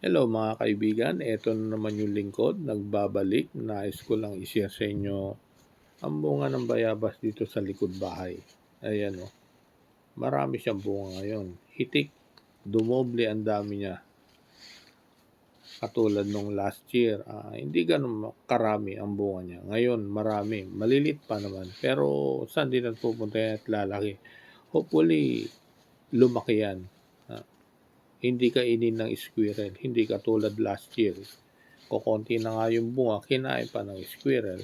Hello mga kaibigan, eto na naman yung lingkod, nagbabalik. Nais ko lang i-share sa inyo ang bunga ng bayabas dito sa likod bahay. Ayan o, marami siyang bunga ngayon. Hitik, dumoble ang dami niya. Katulad nung last year, ah, hindi ganun karami ang bunga niya. Ngayon, marami. Malilit pa naman. Pero saan din ang pupunta at lalaki? Hopefully, lumaki yan hindi kainin ng squirrel. Hindi katulad last year. Kukunti na nga yung bunga, kinain pa ng squirrel.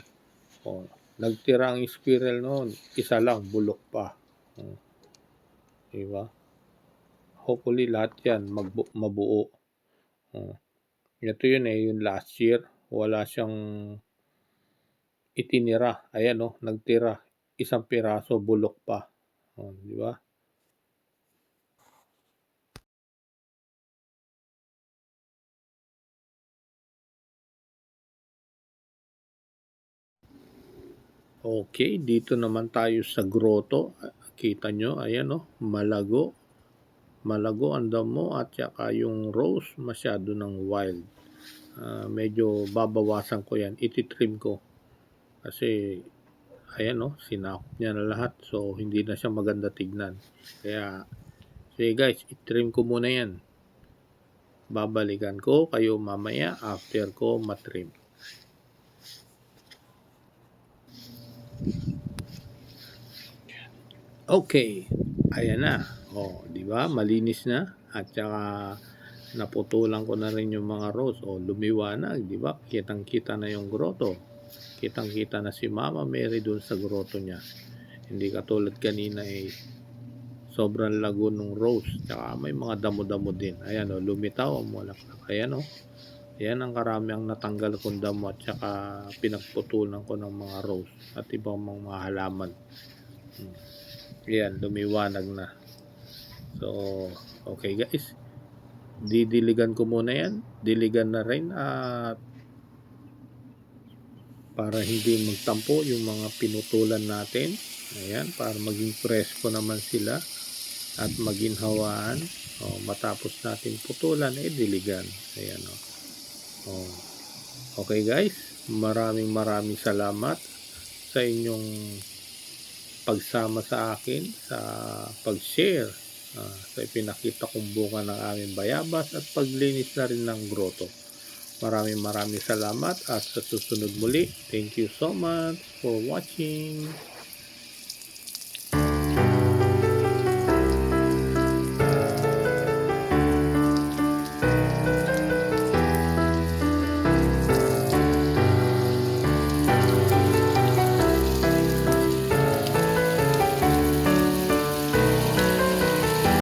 O, nagtira ang squirrel noon, isa lang, bulok pa. O, diba? Hopefully lahat yan magbu- mabuo. O, ito yun eh, yung last year. Wala siyang itinira. Ayan o, nagtira. Isang piraso, bulok pa. O, di ba? Okay, dito naman tayo sa grotto. Kita nyo, ayan o, malago. Malago ang damo at saka yung rose masyado ng wild. Uh, medyo babawasan ko yan, ititrim ko. Kasi, ayan o, sinakop niya na lahat. So, hindi na siya maganda tignan. Kaya, sige guys, itrim ko muna yan. Babalikan ko kayo mamaya after ko matrim. Okay, ayan na. Oh, di ba? Malinis na at saka naputulan ko na rin yung mga rose. Oh, lumiwanag, di ba? Kitang-kita na yung grotto. Kitang-kita na si Mama Mary doon sa grotto niya. Hindi katulad kanina eh sobrang lago ng rose. Tsaka may mga damo-damo din. Ayan oh, lumitaw ang. Ayan oh. Ayan ang karami ang natanggal kong damo at saka pinagputulan ko ng mga rose at ibang mga halaman. Hmm. Ayan, lumiwanag na. So, okay guys. Didiligan ko muna yan. Diligan na rin at para hindi magtampo yung mga pinutulan natin. Ayan, para maging presko naman sila at maging hawaan. O, matapos natin putulan, eh diligan. Ayan o. O. Okay guys, maraming maraming salamat sa inyong pagsama sa akin sa pag-share uh, sa ipinakita kong bunga ng aming bayabas at paglinis na rin ng grotto. Maraming maraming salamat at sa susunod muli. Thank you so much for watching.